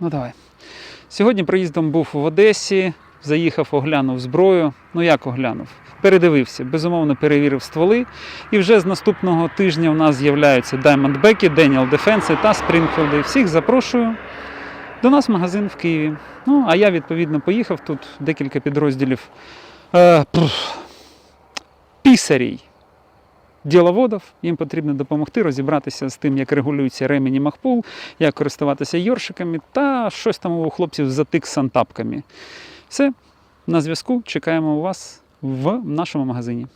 Ну давай. Сьогодні приїздом був в Одесі, заїхав, оглянув зброю. Ну як оглянув? Передивився, безумовно перевірив стволи. І вже з наступного тижня у нас з'являються Diamondback, Daniel Defense та Springfield. Всіх запрошую до нас магазин в Києві. Ну, а я відповідно поїхав. Тут декілька підрозділів е, пісарій. Діловодів, їм потрібно допомогти розібратися з тим, як регулюється ремені махпул, як користуватися йоршиками та щось там у хлопців затик з сантапками. Все, на зв'язку. Чекаємо вас в нашому магазині.